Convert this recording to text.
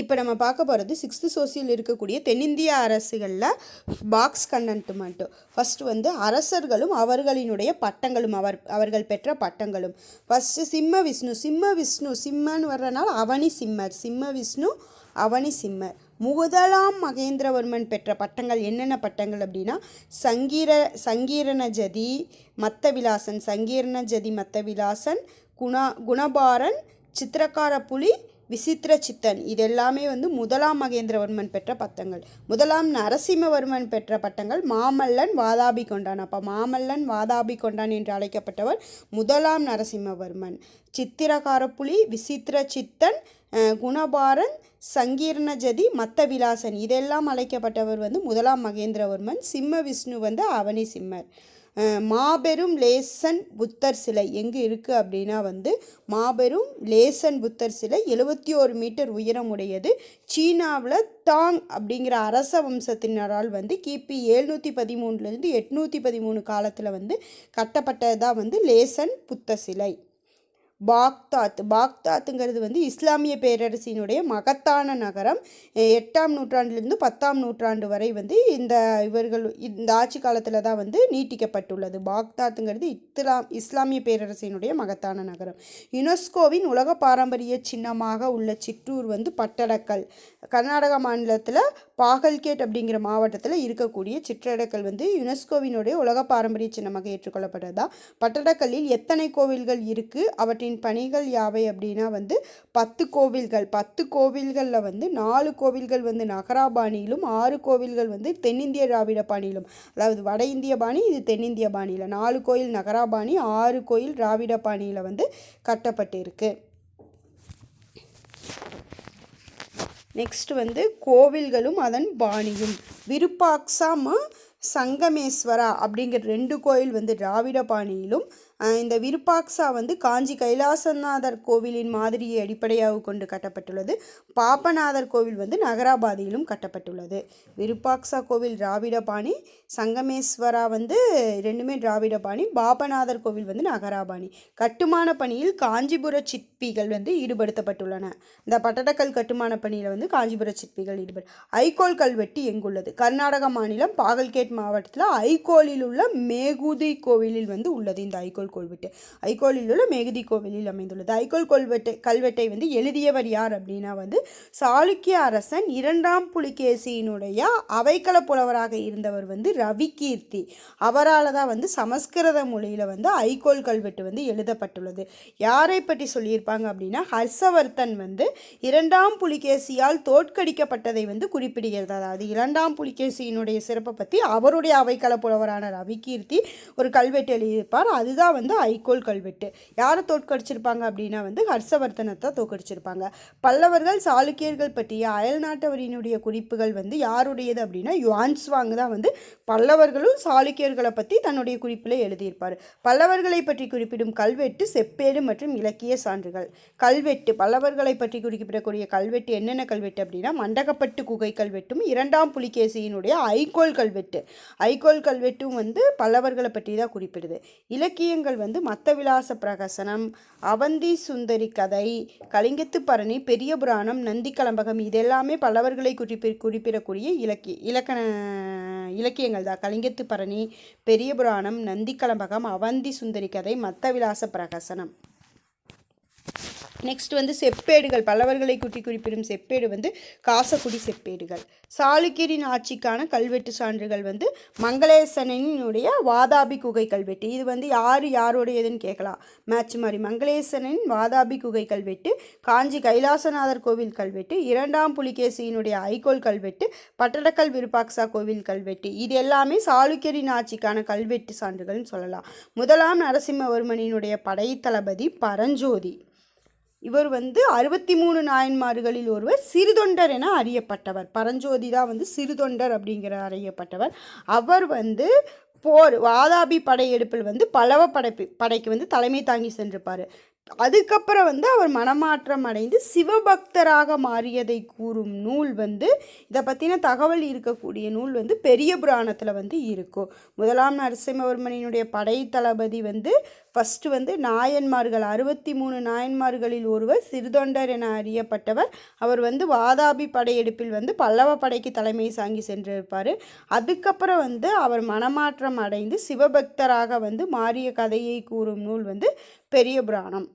இப்போ நம்ம பார்க்க போகிறது சிக்ஸ்த்து சோசியல் இருக்கக்கூடிய தென்னிந்திய அரசுகளில் பாக்ஸ் கண்டென்ட் மட்டும். ஃபஸ்ட்டு வந்து அரசர்களும் அவர்களினுடைய பட்டங்களும் அவர் அவர்கள் பெற்ற பட்டங்களும். ஃபஸ்ட்டு சிம்ம விஷ்ணு சிம்ம விஷ்ணு சிம்மன்னு வர்றனால அவனி சிம்மர் சிம்ம விஷ்ணு அவனி சிம்மர். முதலாம் மகேந்திரவர்மன் பெற்ற பட்டங்கள் என்னென்ன பட்டங்கள் அப்படின்னா சங்கீர சங்கீரணஜதி மத்தவிலாசன் சங்கீரணஜதி மத்தவிலாசன் குணா குணபாரன் சித்திரக்கார புலி விசித்திர சித்தன் இது எல்லாமே வந்து முதலாம் மகேந்திரவர்மன் பெற்ற பட்டங்கள் முதலாம் நரசிம்மவர்மன் பெற்ற பட்டங்கள் மாமல்லன் வாதாபி கொண்டான். அப்போ மாமல்லன் வாதாபி கொண்டான் என்று அழைக்கப்பட்டவர் முதலாம் நரசிம்மவர்மன். சித்திரகாரப்புலி விசித்திர சித்தன் குணபாரன் சங்கீர்ணஜதி மத்த விலாசன் இதெல்லாம் அழைக்கப்பட்டவர் வந்து முதலாம் மகேந்திரவர்மன். சிம்ம விஷ்ணு வந்து அவனி சிம்மர். மாபெரும் லேசன் புத்தர் சிலை எங்கே இருக்குது அப்படின்னா வந்து மாபெரும் லேசன் புத்தர் சிலை எழுபத்தி ஒரு மீட்டர் உயரமுடையது. சீனாவில் தாங் அப்படிங்கிற அரச வம்சத்தினரால் வந்து கிபி எழுநூற்றி பதிமூணுலேருந்து எட்நூற்றி பதிமூணு காலத்தில் வந்து கட்டப்பட்டதாக வந்து லேசன் புத்த சிலை. பாக்தாத். பாக்தாத்துங்கிறது வந்து இஸ்லாமிய பேரரசினுடைய மகத்தான நகரம். எட்டாம் நூற்றாண்டிலிருந்து பத்தாம் நூற்றாண்டு வரை வந்து இந்த இவர்கள் இந்த ஆட்சி காலத்தில் தான் வந்து நீட்டிக்கப்பட்டுள்ளது. பாக்தாத்துங்கிறது இஸ்லாம் இஸ்லாமிய பேரரசினுடைய மகத்தான நகரம். யுனெஸ்கோவின் உலக பாரம்பரிய சின்னமாக உள்ள சிற்றூர் வந்து பட்டடக்கல். கர்நாடக மாநிலத்தில் பாகல்கேட் அப்படிங்கிற மாவட்டத்தில் இருக்கக்கூடிய சிற்றடக்கல் வந்து யுனெஸ்கோவினுடைய உலக பாரம்பரிய சின்னமாக ஏற்றுக்கொள்ளப்பட்டதா? பட்டடக்கல்லில் எத்தனை கோவில்கள் இருக்குது அவற்றின் பணிகள் யாவை அப்படின்னா வந்து பத்து கோவில்கள். பத்து கோவில்களில் வந்து நாலு கோவில்கள் வந்து நகரா பாணியிலும் ஆறு கோவில்கள் வந்து தென்னிந்திய திராவிட பாணியிலும். அதாவது வட இந்திய பாணி இது தென்னிந்திய பாணியில். நாலு கோயில் நகரா பாணி ஆறு கோயில் திராவிட பாணியில் வந்து கட்டப்பட்டிருக்கு. நெக்ஸ்ட் வந்து கோவில்களும் அதன் பாணியும். விருப்பாக்சாம சங்கமேஸ்வரா அப்படிங்கிற ரெண்டு கோயில் வந்து திராவிட பாணியிலும் இந்த விருப்பாக்சா வந்து காஞ்சி கைலாசநாதர் கோவிலின் மாதிரியை அடிப்படையாக கொண்டு கட்டப்பட்டுள்ளது. பாப்பநாதர் கோவில் வந்து நகராபாதியிலும் கட்டப்பட்டுள்ளது. விருப்பாக்சா கோவில் திராவிட பாணி சங்கமேஸ்வரா வந்து ரெண்டுமே திராவிட பாணி பாபநாதர் கோவில் வந்து நகராபாணி. கட்டுமான பணியில் காஞ்சிபுர சிற்பிகள் வந்து ஈடுபடுத்தப்பட்டுள்ளன. இந்த பட்டடக்கல் கட்டுமான பணியில் வந்து காஞ்சிபுர சிற்பிகள் ஈடுபடு ஐகோல் கல்வெட்டு எங்குள்ளது? கர்நாடக மாநிலம் பாகல்கேட் மாவட்டத்தில் ஐகோலில் உள்ள மேகுதி கோவிலில் வந்து உள்ளது இந்த ஐகோல் கோல்வெட்டு ஐகோலில் உள்ள மேகதி கோவிலில் அமைந்துள்ளது. ஐகோல் கல்வெட்டு கல்வெட்டை வந்து எழுதியவர் யார் அப்படின்னா வந்து சாளுக்கிய அரசன் இரண்டாம் புலிகேசியினுடைய அவைக்கள புலவராக இருந்தவர் வந்து ரவிகீர்த்தி. அவரால் தான் வந்து சமஸ்கிருத மொழியில் வந்து ஐகோல் கல்வெட்டு வந்து எழுதப்பட்டுள்ளது. யாரை பற்றி சொல்லியிருப்பாங்க அப்படின்னா ஹர்ஷவர்த்தன் வந்து இரண்டாம் புலிகேசியால் தோற்கடிக்கப்பட்டதை வந்து குறிப்பிடுகிறது அதாவது இரண்டாம் புலிகேசியினுடைய சிறப்பை பற்றி அவருடைய அவைக்கள புலவரான ரவிகீர்த்தி ஒரு கல்வெட்டு எழுதியிருப்பார். அதுதான் வந்து ஐகோல் கல்வெட்டு. யாரை தோற்கடிச்சிருப்பாங்க அப்படின்னா வந்து ஹர்ஷவர்த்தனத்தை தான் தோற்கடிச்சிருப்பாங்க. பல்லவர்கள் சாளுக்கியர்கள் பற்றிய அயல் நாட்டவரினுடைய குறிப்புகள் வந்து யாருடையது அப்படின்னா யுவான்ஸ்வாங் தான் வந்து பல்லவர்களும் சாளுக்கியர்களை பற்றி தன்னுடைய குறிப்பில் எழுதியிருப்பார். பல்லவர்களை பற்றி குறிப்பிடும் கல்வெட்டு செப்பேடு மற்றும் இலக்கிய சான்றுகள். கல்வெட்டு பல்லவர்களை பற்றி குறிப்பிடக்கூடிய கல்வெட்டு என்னென்ன கல்வெட்டு அப்படின்னா மண்டகப்பட்டு குகை கல்வெட்டும் இரண்டாம் புலிகேசியினுடைய ஐகோல் கல்வெட்டு. ஐகோல் கல்வெட்டும் வந்து பல்லவர்களை பற்றி தான் குறிப்பிடுது. இலக்கியங்கள் வந்து மத்த விலாச பிரகசனம் அவந்தி சுந்தரி கதை கலிங்கத்து பரணி பெரிய புராணம் நந்தி கலம்பகம் இதெல்லாமே பல்லவர்களை குறிப்பி குறிப்பிடக்கூடிய இலக்கிய இலக்கண இலக்கியங்கள் தான். கலிங்கத்து பரணி பெரிய புராணம் நந்தி கலம்பகம் அவந்தி சுந்தரி கதை மத்தவிலாச பிரகசனம். நெக்ஸ்ட் வந்து செப்பேடுகள். பல்லவர்களை குட்டி குறிப்பிடும் செப்பேடு வந்து காசக்குடி செப்பேடுகள். சாளுக்கியரின் ஆட்சிக்கான கல்வெட்டு சான்றுகள் வந்து மங்களேசனனுடைய வாதாபி குகை கல்வெட்டு. இது வந்து யார் யாருடையதுன்னு கேட்கலாம். மேட்ச் மாதிரி. மங்களேசனின் வாதாபி குகை கல்வெட்டு காஞ்சி கைலாசநாதர் கோவில் கல்வெட்டு இரண்டாம் புலிகேசியினுடைய ஐகோல் கல்வெட்டு பட்டடக்கல் விருப்பாக்சா கோவில் கல்வெட்டு. இது எல்லாமே சாளுக்கியரின் ஆட்சிக்கான கல்வெட்டு சான்றுகள்னு சொல்லலாம். முதலாம் நரசிம்மவர்மனினுடைய படை தளபதி பரஞ்சோதி. இவர் வந்து அறுபத்தி மூணு நாயன்மார்களில் ஒருவர் சிறுதொண்டர் என அறியப்பட்டவர். பரஞ்சோதி தான் வந்து சிறுதொண்டர் அப்படிங்கிற அறியப்பட்டவர். அவர் வந்து போர் வாதாபி படையெடுப்பில் வந்து பல்லவ படைப்பு படைக்கு வந்து தலைமை தாங்கி சென்றிருப்பார். அதுக்கப்புறம் வந்து அவர் மனமாற்றம் அடைந்து சிவபக்தராக மாறியதை கூறும் நூல் வந்து இதை பற்றின தகவல் இருக்கக்கூடிய நூல் வந்து பெரிய புராணத்தில் வந்து இருக்கும். முதலாம் நரசிம்மவர்மனினுடைய படை தளபதி வந்து ஃபஸ்ட்டு வந்து நாயன்மார்கள் அறுபத்தி மூணு நாயன்மார்களில் ஒருவர் சிறுதொண்டர் என அறியப்பட்டவர். அவர் வந்து வாதாபி படையெடுப்பில் வந்து பல்லவ படைக்கு தலைமை சாங்கி சென்றிருப்பார். அதுக்கப்புறம் வந்து அவர் மனமாற்றம் அடைந்து சிவபக்தராக வந்து மாறிய கதையை கூறும் நூல் வந்து பெரிய புராணம்.